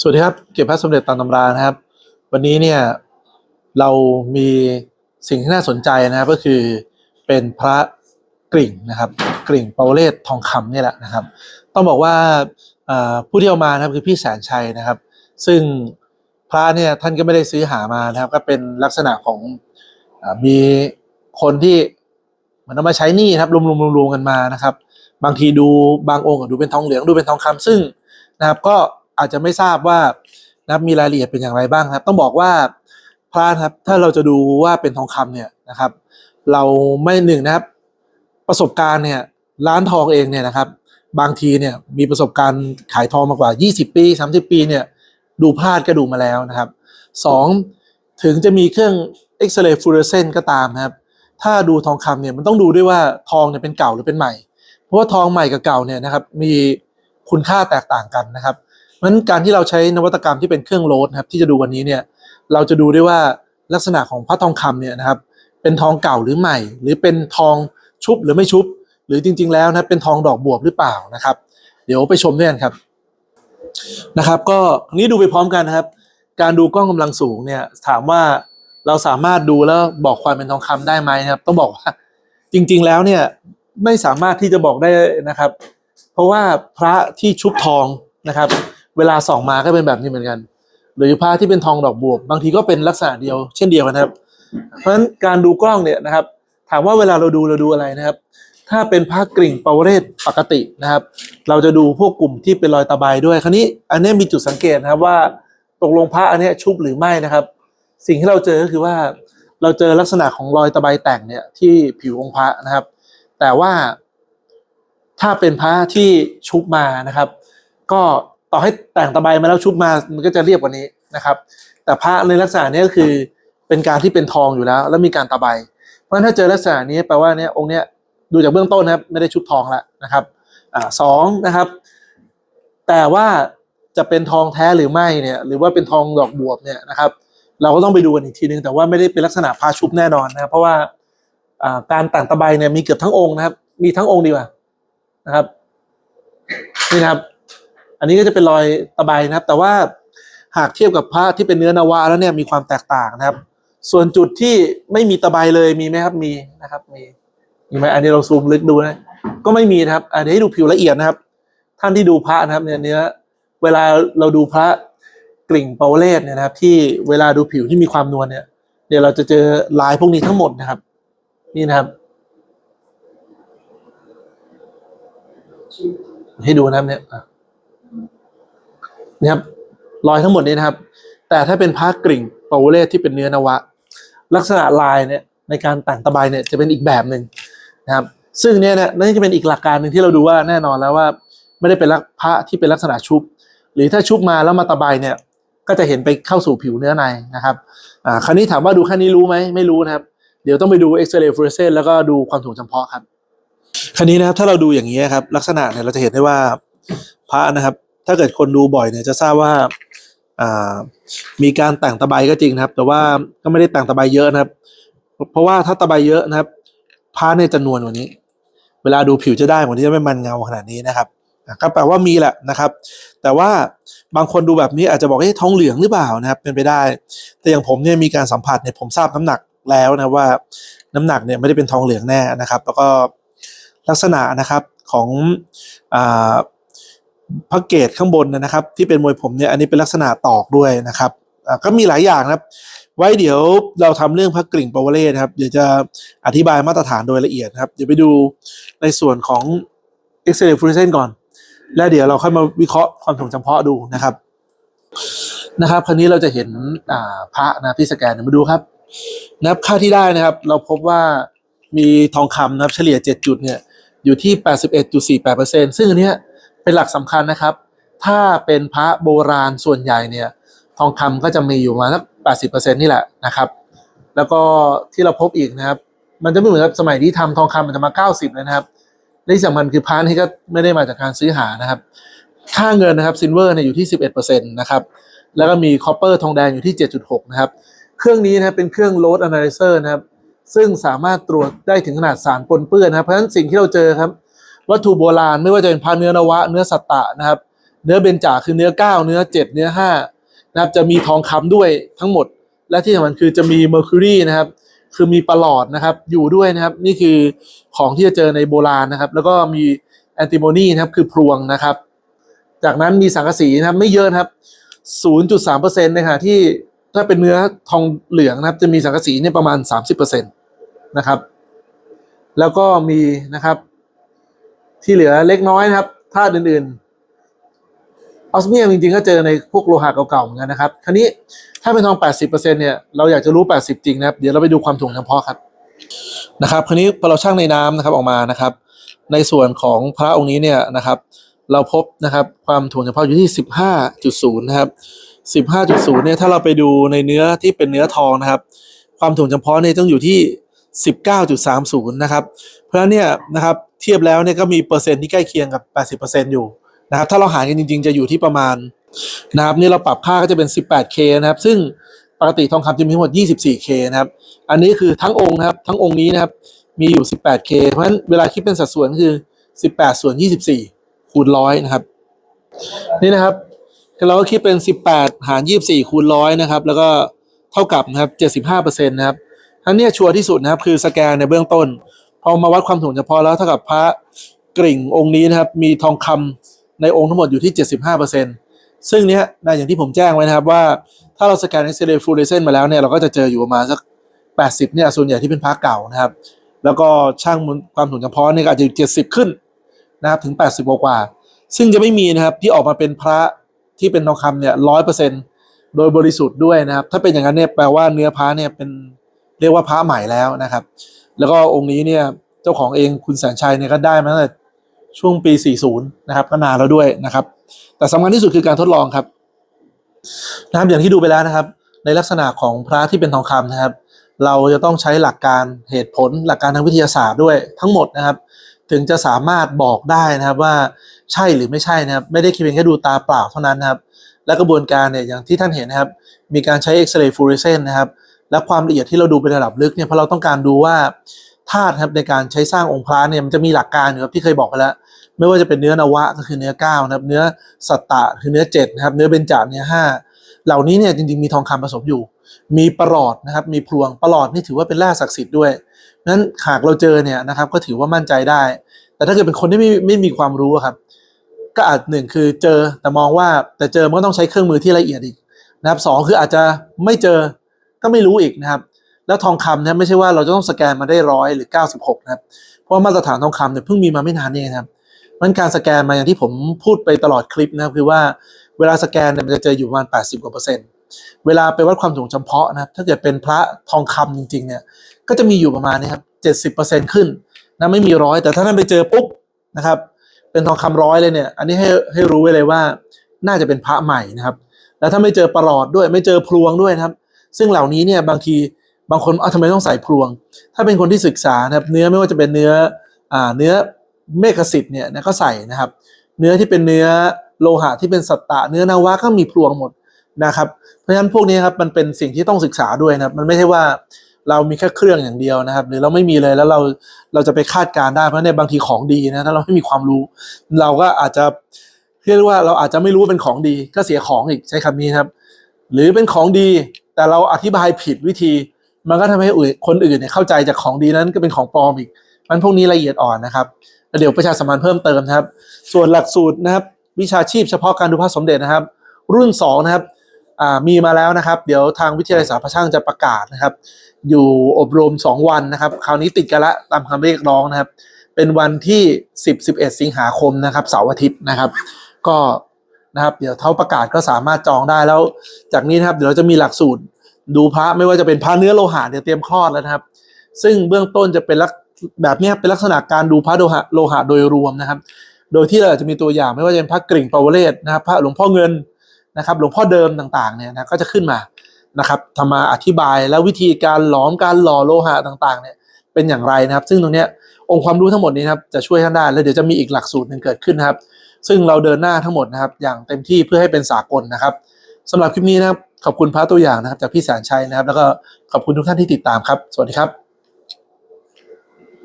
สวัสดีครับ เก็บพระสมเด็จตามตำรานะครับ วันนี้เนี่ยเรามีสิ่งที่น่าสนใจนะครับก็คือเป็นพระกริ่งนะครับ กริ่งเปาเลศทองคำนี่แหละนะครับ ต้องบอกว่าผู้ที่เอามานะครับคือพี่แสนชัยนะครับ ซึ่งพระเนี่ยท่านก็ไม่ได้ซื้อหามานะครับ ก็เป็นลักษณะของอมีคนที่มันเอามาใช้หนี้นะครับรวมๆรวมๆกันมานะครับ บางทีดูบางองค์ก็ดูเป็นทองเหลืองดูเป็นทองคำซึ่งนะครับก็ อาจจะไม่ทราบว่านะมีรายละเอียดเป็นอย่างไรบ้างครับ ต้องบอกว่าพระนะครับถ้าเราจะดูว่าเป็นทองคำเนี่ยนะครับ เราไม่หนึ่งนะครับประสบการณ์เนี่ยร้านทองเองเนี่ยนะครับ บางทีเนี่ยมีประสบการณ์ขายทองมากกว่า 20 ปี 30 ปีเนี่ยดูพลาดก็ดูมาแล้วนะครับสองถึงจะมีเครื่องเอ็กซเรย์ฟลูออเรสเซนต์ก็ตามครับ ถ้าดูทองคำเนี่ยมันต้องดูด้วยว่าทองเนี่ยเป็นเก่าหรือเป็นใหม่ เพราะว่าทองใหม่กับเก่าเนี่ยนะครับมีคุณค่าแตกต่างกันนะครับ ราะฉะนั้นการที่เราใช้นวัตกรรมที่เป็นเครื่องโลดครับที่จะดูวันนี้เนี่ยเราจะดูได้ว่าลักษณะของพระทองคำเนี่ยนะครับเป็นทองเก่าหรือใหม่ หรือเป็นทองชุบหรือไม่ชุบ หรือจริง ๆ แล้วนะครับเป็นทองดอกบวบหรือเปล่านะครับ เดี๋ยวไปชมด้วยกันครับนะครับ ก็นนี้ดูไปพร้อมกันนะครับ การดูกล้องกำลังสูงเนี่ยถามว่าเราสามารถดูแล้วบอกความเป็นทองคำได้ไหมนะครับ ต้องบอกว่าจริง ๆแล้วเนี่ยไม่สามารถที่จะบอกได้นะครับ เพราะว่าพระที่ชุบทองนะครับ เวลาส่องมาก็เป็นแบบนี้เหมือนกัน หรือพระที่เป็นทองดอกบวบบางทีก็เป็นลักษณะเดียวเช่นเดียวกันครับ เพราะฉะนั้นการดูกล้องเนี่ยนะครับ ถามว่าเวลาเราดูเราดูอะไรนะครับ ถ้าเป็นพระกริ่งเปาเรศปกตินะครับ เราจะดูพวกกลุ่มที่เป็นรอยตะไบด้วย คราวนี้อันนี้มีจุดสังเกตนะครับว่าตกลงพระอันนี้ชุบหรือไม่นะครับ สิ่งที่เราเจอก็คือว่าเราเจอลักษณะของรอยตะไบแต่งเนี่ยที่ผิวองค์พระนะครับ แต่ว่าถ้าเป็นพระที่ชุบมานะครับ ก็ ต่อให้แต่งตะไบมาแล้วชุบมามันก็จะเรียบกว่านี้นะครับ แต่พระในลักษณะนี้ก็คือเป็นการที่เป็นทองอยู่แล้ว แล้วมีการตะไบเพราะฉะนั้นถ้าเจอลักษณะนี้แปลว่าเนี่ยองค์เนี้ยดูจากเบื้องต้นนะครับไม่ได้ชุบทองแล้วนะครับอ่าสองนะครับ แต่ว่าจะเป็นทองแท้หรือไม่เนี่ย หรือว่าเป็นทองดอกบวบเนี่ยนะครับ เราก็ต้องไปดูกันอีกทีนึงแต่ว่าไม่ได้เป็นลักษณะพาชุบแน่นอนนะครับเพราะว่าอ่าการแต่งตะไบเนี่ยมีเกือบทั้งองค์นะครับ มีทั้งองค์ดีกว่านะครับ นี่นะครับ อันนี้ก็จะเป็นรอยตะไบนะครับ แต่ว่าหากเทียบกับพระที่เป็นเนื้อนาวาแล้วเนี่ยมีความแตกต่างนะครับ ส่วนจุดที่ไม่มีตะไบเลยมีไหมครับมีนะครับ มีมีไหมอันนี้เราซูมลึกดูนะก็ไม่มีนะครับ อันนี้ให้ดูผิวละเอียดนะครับ ท่านที่ดูพระนะครับเนี่ยเนื้อเวลาเราดูพระกลิ่งเปาเลศเนี่ยนะครับ ที่เวลาดูผิวที่มีความนวลเนี่ยเดี๋ยวเราจะเจอลายพวกนี้ทั้งหมดนะครับ นี่นะครับ ให้ดูนะครับเนี่ย อะครับรอยทั้งหมดนี้นะครับ แต่ถ้าเป็นพระกริ่งเปาเลศที่เป็นเนื้อนวะ ลักษณะลายเนี่ยในการแต่งตะไบเนี่ยจะเป็นอีกแบบหนึ่งนะครับ ซึ่งเนี่ยนะนั่นจะเป็นอีกหลักการหนึ่งที่เราดูว่าแน่นอนแล้วว่า ไม่ได้เป็นลักพระที่เป็นลักษณะชุบ หรือถ้าชุบมาแล้วมาตะไบเนี่ยก็จะเห็นไปเข้าสู่ผิวเนื้อในนะครับอ่าคราวนี้ถามว่าดูแค่นี้รู้ไหมไม่รู้นะครับ เดี๋ยวต้องไปดูเอ็กซเรย์ฟลูออเรสเซนต์แล้วก็ดูความถ่วงจำเพาะครับ คราวนี้นะครับถ้าเราดูอย่างนี้ครับลักษณะเนี่ยเราจะเห็นได้ว่าพระนะครับ ถ้าเกิดคนดูบ่อยเนี่ยจะทราบว่าามีการแต่งตะไบก็จริงนะครับ แต่ว่าก็ไม่ได้แต่งตะไบเยอะนะครับ เพราะว่าถ้าตะไบเยอะนะครับพระเนี่ยจะนวลกว่านี้ เวลาดูผิวจะได้เหมือนที่จะไม่มันเงาขนาดนี้นะครับก็แปลว่ามีแหละนะครับ แต่ว่าบางคนดูแบบนี้อาจจะบอกเฮ้ยท้องเหลืองหรือเปล่านะครับ เป็นไปได้ แต่อย่างผมเนี่ยมีการสัมผัสเนี่ยผมทราบน้ำหนักแล้วนะว่า น้ำหนักเนี่ยไม่ได้เป็นทองเหลืองแน่นะครับ แล้วก็ลักษณะนะครับของอ่า พระเกตข้างบนนะครับ ที่เป็นมวยผมเนี่ยอันนี้เป็นลักษณะตอกด้วยนะครับก็มีหลายอย่างนะครับ ไว้เดี๋ยวเราทำเรื่องพระกริ่งปาวเล่นะครับ เดี๋ยวจะอธิบายมาตรฐานโดยละเอียดครับ เดี๋ยวไปดูในส่วนของ e x c e l l e n t f l u o r e s c e n ก่อน แล้วเดี๋ยวเราค่อยมาวิเคราะห์ความถ่วงจำเพาะดูนะครับนะครับ คราวนี้เราจะเห็นพระนะที่สแกนมาดูครับนับค่าที่ได้นะครับ เราพบว่ามีทองคำนะครับเฉลี่ย 7 จุดเนี่ยอยู่ที่ 81.48%ซึ่งอันเนี้ย เป็นหลักสำคัญนะครับ ถ้าเป็นพระโบราณส่วนใหญ่เนี่ยทองคำก็จะมีอยู่ประมาณสัก80%นี่แหละนะครับ แล้วก็ที่เราพบอีกนะครับ มันจะไม่เหมือนกับสมัยที่ทำทองคำมันจะมา90เลยนะครับและที่สำคัญคือพาร์ที่ก็ไม่ได้มาจากการซื้อหานะครับ ค่าเงินนะครับซินเวอร์เนี่ยอยู่ที่11%นะครับ แล้วก็มีคอปเปอร์ทองแดงอยู่ที่7.6นะครับ เครื่องนี้นะครับเป็นเครื่อง load analyzer นะครับ ซึ่งสามารถตรวจได้ถึงขนาดสารปนเปื้อนนะครับ เพราะฉะนั้นสิ่งที่เราเจอครับ วัตถุโบราณไม่ว่าจะเป็นพาเนื้อนวะ เนื้อสัตตะนะครับ เนื้อเบญจาคือเนื้อเก้าเนื้อเจ็ดเนื้อห้านะครับจะมีทองคำด้วยทั้งหมด และที่สำคัญคือจะมีเมอร์คิวรีนะครับคือมีประหลอดนะครับอยู่ด้วยนะครับ นี่คือของที่จะเจอในโบราณนะครับ แล้วก็มีแอนติโมนีนะครับคือพลวงนะครับ จากนั้นมีสังกะสีนะครับไม่เยอะนะครับ 0.3%ในขณะที่ถ้าเป็นเนื้อทองเหลืองนะครับ จะมีสังกะสีเนี่ยประมาณ 30%นะครับ แล้วก็มีนะครับ ที่เหลือเล็กน้อยนะครับธาตุอื่นๆออสเมียมจริงๆก็เจอในพวกโลหะเก่าๆเหมือนกันนะครับคราวนี้ถ้าเป็นทอง 80%เนี่ยเราอยากจะรู้ 80 จริงนะครับ เดี๋ยวเราไปดูความถ่วงเฉพาะครับนะครับคราวนี้พอเราชั่งในน้ำนะครับออกมานะครับ ในส่วนของพระองค์นี้เนี่ยนะครับ เราพบนะครับความถ่วงเฉพาะอยู่ที่ 15.0 นะครับ 15.0 เนี่ยถ้าเราไปดูในเนื้อที่เป็นเนื้อทองนะครับ ความถ่วงเฉพาะเนี่ยต้องอยู่ที่ 19.30 นะครับ เพราะฉะนั้นเนี่ยนะครับเทียบแล้วเนี่ยก็มีเปอร์เซ็นต์ที่ใกล้เคียงกับ 80%อยู่นะครับ ถ้าเราหารกันจริง ๆ จะอยู่ที่ประมาณนะครับนี่เราปรับค่าก็จะเป็น 18K นะครับ ซึ่งปกติทองคำจะมีทั้งหมด 24K นะครับ อันนี้คือทั้งองค์นะครับ ทั้งองค์นี้นะครับ มีอยู่ 18K เพราะฉะนั้นเวลาคิดเป็นสัดส่วนก็คือ 18 ส่วน 24 คูณร้อยนะครับ นี่นะครับเราก็คิดเป็น 18 หาร 24 คูณร้อยนะครับ แล้วก็เท่ากับนะครับ 75%นะครับ ทั้นเนี้ยชัวร์ที่สุดนะครับ คือสแกนในเบื้องต้น พอมาวัดความถ่วงเฉพาะแล้วเท่ากับพระกริ่งองค์นี้นะครับ มีทองคำในองค์ทั้งหมดอยู่ที่ 75%ซึ่งเนี้ยนะอย่างที่ผมแจ้งไว้นะครับว่า ถ้าเราสแกนเอ็กซเรย์ฟลูออเรสเซนต์มาแล้วเนี่ยเราก็จะเจออยู่ประมาณสัก 80เนี่ยส่วนใหญ่ที่เป็นพระเก่านะครับ แล้วก็ช่างความถ่วงเฉพาะเนี่ยก็อาจจะ70 ขึ้นนะครับถึง 80กว่ากว่า ซึ่งจะไม่มีนะครับที่ออกมาเป็นพระที่เป็นทองคำเนี่ยร้อยเปอร์เซ็นต์โดยบริสุทธิ์ด้วยนะครับ ถ้าเป็นอย่างนั้นเนี่ยแปลว่าเนื้อพระเนี่ยเป็น เรียกว่าพระใหม่แล้วนะครับ แล้วก็องค์นี้เนี่ยเจ้าของเองคุณแสนชัยเนี่ยก็ได้มาตั้งแต่ช่วงปี 40 นะครับก็นานแล้วด้วยนะครับ แต่สำคัญที่สุดคือการทดลองครับนะครับอย่างที่ดูไปแล้วนะครับ ในลักษณะของพระที่เป็นทองคำนะครับ เราจะต้องใช้หลักการเหตุผลหลักการทางวิทยาศาสตร์ด้วยทั้งหมดนะครับ ถึงจะสามารถบอกได้นะครับว่าใช่หรือไม่ใช่นะครับไม่ได้คิดเพียงแค่ดูตาเปล่าเท่านั้นนะครับ และกระบวนการเนี่ยอย่างที่ท่านเห็นนะครับ มีการใช้เอ็กซเรย์ฟลูออเรสเซนต์นะครับ และความละเอียดที่เราดูเป็นระดับลึกเนี่ยเพราะเราต้องการดูว่าธาตุครับในการใช้สร้างองค์พระเนี่ยมันจะมีหลักการครับที่เคยบอกไปแล้ว ไม่ว่าจะเป็นเนื้อนวะก็คือเนื้อเก้านะครับ เนื้อสัตตะคือเนื้อเจ็ดนะครับ เนื้อเบญจเนื้อห้าเหล่านี้เนี่ยจริงๆมีทองคำผสมอยู่ มีประหลอดนะครับ มีพลวงประหลอดนี่ถือว่าเป็นแร่ศักดิ์สิทธิ์ด้วยนั้นหากเราเจอเนี่ยนะครับ ก็ถือว่ามั่นใจได้ แต่ถ้าเกิดเป็นคนที่ไม่ไม่มีความรู้ครับ ก็อาจหนึ่งคือเจอแต่มองว่าแต่เจอมันก็ต้องใช้เครื่องมือที่ละเอียดอีกนะครับสองคืออาจจะไม่เจอ ก็ไม่รู้อีกนะครับ แล้วทองคำเนี่ยไม่ใช่ว่าเราจะต้องสแกนมาได้ร้อยหรือ 96 นะครับ เพราะมาตรฐานทองคำเนี่ยเพิ่งมีมาไม่นานนี่เองนะครับมันการสแกนมาอย่างที่ผมพูดไปตลอดคลิปนะครับคือว่าเวลาสแกนเนี่ยมันจะเจออยู่ประมาณ 80กว่าเปอร์เซ็นต์เวลาไปวัดความถ่วงเฉพาะนะครับ ถ้าเกิดเป็นพระทองคำจริงๆเนี่ยก็จะมีอยู่ประมาณนี้ครับเจ็ดสิบเปอร์เซ็นต์ขึ้นนะไม่มีร้อยแต่ถ้าท่านไปเจอปุ๊บนะครับ เป็นทองคำร้อยเลยเนี่ย อันนี้ให้ให้รู้ไว้เลยว่าน่าจะเป็นพระใหม่นะครับ แล้วถ้าไม่เจอประหลอดด้วยไม่เจอพลวงด้วยนะครับ ซึ่งเหล่านี้เนี่ยบางทีบางคนอ้าวทำไมต้องใส่พลวง ถ้าเป็นคนที่ศึกษานะครับเนื้อไม่ว่าจะเป็นเนื้ออ่าเนื้อเมฆสิทธิ์เนี่ยก็ใส่นะครับ เนื้อที่เป็นเนื้อโลหะที่เป็นสัตตะ เนื้อนาวะก็มีพลวงหมดนะครับ เพราะฉะนั้นพวกนี้ครับมันเป็นสิ่งที่ต้องศึกษาด้วยนะครับ มันไม่ใช่ว่าเรามีแค่เครื่องอย่างเดียวนะครับ หรือเราไม่มีเลยแล้วเราเราจะไปคาดการได้เพราะในบางทีของดีนะถ้าเราไม่มีความรู้ เราก็อาจจะเรียกว่าเราอาจจะไม่รู้ว่าเป็นของดีก็เสียของอีกใช้คำนี้ครับ หรือเป็นของดี แต่เราอธิบายผิดวิธี มันก็ทำให้คนอื่นเนี่ยเข้าใจจากของดีนั้นก็เป็นของปลอมอีก มันพวกนี้ละเอียดอ่อนนะครับเดี๋ยวประชาสัมพันธ์เพิ่มเติมนะครับ ส่วนหลักสูตรนะครับวิชาชีพเฉพาะการดูพระสมเด็จนะครับ รุ่น2นะครับมีมาแล้วนะครับ เดี๋ยวทางวิทยาลัยสารพระช่างจะประกาศนะครับ อยู่อบรม 2 วันนะครับ คราวนี้ติดกันละตามคำเรียกร้องนะครับ เป็นวันที่ 10 11 สิงหาคมนะครับเสาร์อาทิตย์นะครับ ก็ นะครับ เดี๋ยวเท่าประกาศก็สามารถจองได้แล้ว จากนี้นะครับเดี๋ยวเราจะมีหลักสูตรดูพระไม่ว่าจะเป็นพระเนื้อโลหะเดี๋ยวเตรียมคลอดแล้วนะครับ ซึ่งเบื้องต้นจะเป็นลักแบบนี้เป็นลักษณะการดูพระโลหะโลหะโดยรวมนะครับ โดยที่เราจะมีตัวอย่างไม่ว่าจะเป็นพระกริ่งปาวเรศนะครับ พระหลวงพ่อเงินนะครับหลวงพ่อเดิมต่างๆเนี่ยนะก็จะขึ้นมานะครับทำมาอธิบายแล้ววิธีการหลอมการหล่อโลหะต่างๆเนี่ยเป็นอย่างไรนะครับ ซึ่งตรงเนี้ยองค์ความรู้ทั้งหมดนี้นะครับจะช่วยท่านได้แล้วเดี๋ยวจะมีอีกหลักสูตรหนึ่งเกิดขึ้นนะครับ ซึ่งเราเดินหน้าทั้งหมดนะครับ อย่างเต็มที่เพื่อให้เป็นสากลนะครับสำหรับคลิปนี้นะครับขอบคุณพระตัวอย่างนะครับจากพี่แสนชัยนะครับ แล้วก็ขอบคุณทุกท่านที่ติดตามครับ สวัสดีครับ